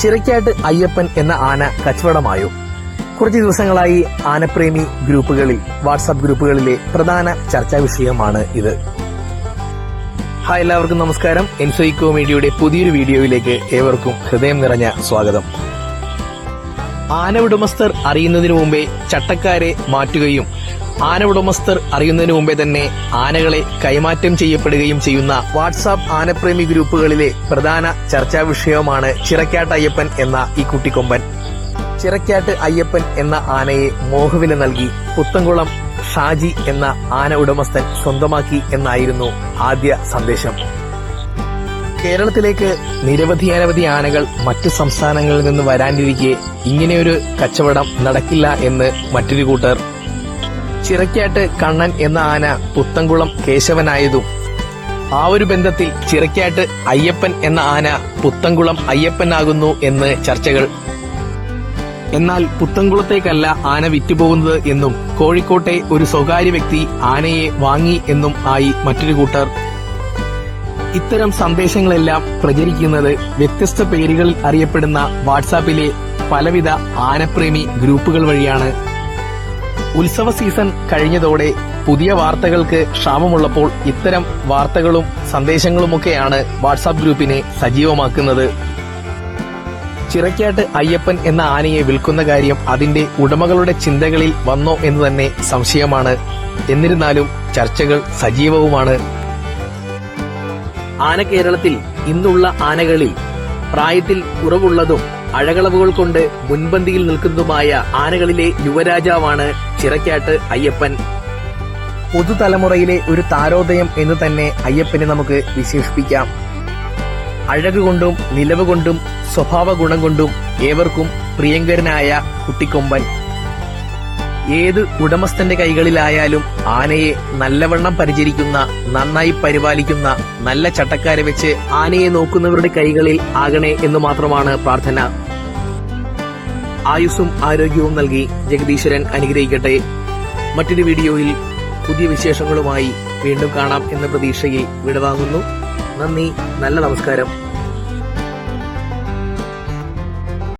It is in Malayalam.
ചിറയ്ക്കാട്ട് അയ്യപ്പൻ എന്ന ആന കച്ചവടമായോ? കുറച്ച് ദിവസങ്ങളായി ആനപ്രേമി ഗ്രൂപ്പുകളിൽ വാട്സാപ്പ് ഗ്രൂപ്പുകളിലെ പ്രധാന ചർച്ചാ വിഷയമാണ് ഇത്. ഹായ് എല്ലാവർക്കും നമസ്കാരം. എൻസോയിക്കോ മീഡിയയുടെ പുതിയൊരു വീഡിയോയിലേക്ക് ഏവർക്കും ഹൃദയം നിറഞ്ഞ സ്വാഗതം. ആന ഉടമസ്ഥർ അറിയുന്നതിനു മുമ്പേ ചട്ടക്കാരെ മാറ്റുകയും ആന ഉടമസ്ഥർ അറിയുന്നതിന് മുമ്പേ തന്നെ ആനകളെ കൈമാറ്റം ചെയ്യപ്പെടുകയും ചെയ്യുന്ന വാട്സാപ്പ് ആനപ്രേമി ഗ്രൂപ്പുകളിലെ പ്രധാന ചർച്ചാ വിഷയവുമാണ് ചിറക്കാട്ട് അയ്യപ്പൻ എന്ന ഈ കുട്ടിക്കൊമ്പൻ. ചിറക്കാട്ട് അയ്യപ്പൻ എന്ന ആനയെ മോഹവില നൽകി പുത്തൻകുളം ഷാജി എന്ന ആന ഉടമസ്ഥൻ സ്വന്തമാക്കി എന്നായിരുന്നു ആദ്യ സന്ദേശം. കേരളത്തിലേക്ക് നിരവധി അനവധി ആനകൾ മറ്റു സംസ്ഥാനങ്ങളിൽ നിന്ന് വരാനിരിക്കെ ഇങ്ങനെയൊരു കച്ചവടം നടക്കില്ല എന്ന് മറ്റൊരു കൂട്ടർ ചിറക്കാട്ട് കണ്ണൻ എന്ന ആന പുത്തൻകുളം കേശവനായതും. ആ ഒരു ബന്ധത്തിൽ ചിറക്കാട്ട് അയ്യപ്പൻ എന്ന ആന പുത്തൻകുളം അയ്യപ്പനാകുന്നു എന്ന് ചർച്ചകൾ. എന്നാൽ പുത്തൻകുളത്തേക്കല്ല ആന വിറ്റുപോകുന്നത് എന്നും കോഴിക്കോട്ടെ ഒരു സ്വകാര്യ വ്യക്തി ആനയെ വാങ്ങി എന്നും ആയി മറ്റൊരു കൂട്ടർ. ഇത്തരം സന്ദേശങ്ങളെല്ലാം പ്രചരിക്കുന്നത് വ്യത്യസ്ത പേരുകളിൽ അറിയപ്പെടുന്ന വാട്സാപ്പിലെ പലവിധ ആനപ്രേമി ഗ്രൂപ്പുകൾ വഴിയാണ്. ഉത്സവ സീസൺ കഴിഞ്ഞതോടെ പുതിയ വാർത്തകൾക്ക് ക്ഷാമമുള്ളപ്പോൾ ഇത്തരം വാർത്തകളും സന്ദേശങ്ങളുമൊക്കെയാണ് വാട്സാപ്പ് ഗ്രൂപ്പിനെ സജീവമാക്കുന്നത്. ചിറക്കാട്ട് അയ്യപ്പൻ എന്ന ആനയെ വിൽക്കുന്ന കാര്യം അതിന്റെ ഉടമകളുടെ ചിന്തകളിൽ വന്നോ എന്ന് തന്നെ സംശയമാണ്. എന്നിരുന്നാലും ചർച്ചകൾ സജീവവുമാണ്. ആന കേരളത്തിൽ ഇന്നുള്ള ആനകളിൽ പ്രായത്തിൽ കുറവുള്ളതും അഴകളവുകൾ കൊണ്ട് മുൻപന്തിയിൽ നിൽക്കുന്നതുമായ ആനകളിലെ യുവരാജാവാണ് ചിറക്കാട്ട് അയ്യപ്പൻ പുതുതലമുറയിലെ ഒരു താരോദയം എന്ന് തന്നെ അയ്യപ്പനെ നമുക്ക് വിശേഷിപ്പിക്കാം. അഴകുകൊണ്ടും നിലവ് കൊണ്ടും സ്വഭാവ ഗുണം കൊണ്ടും ഏവർക്കും പ്രിയങ്കരനായ കുട്ടിക്കൊമ്പൻ. ഏത് ഉടമസ്ഥന്റെ കൈകളിലായാലും ആനയെ നല്ലവണ്ണം പരിചരിക്കുന്ന നന്നായി പരിപാലിക്കുന്ന നല്ല ചട്ടക്കാരെ വെച്ച് ആനയെ നോക്കുന്നവരുടെ കൈകളിൽ ആകണേ എന്ന് മാത്രമാണ് പ്രാർത്ഥന. ആയുസ്സും ആരോഗ്യവും നൽകി ജഗദീശ്വരൻ അനുഗ്രഹിക്കട്ടെ. മറ്റൊരു വീഡിയോയിൽ പുതിയ വിശേഷങ്ങളുമായി വീണ്ടും കാണാം എന്ന പ്രതീക്ഷയിൽ വിടവാങ്ങുന്നു. നന്ദി നല്ല നമസ്കാരം.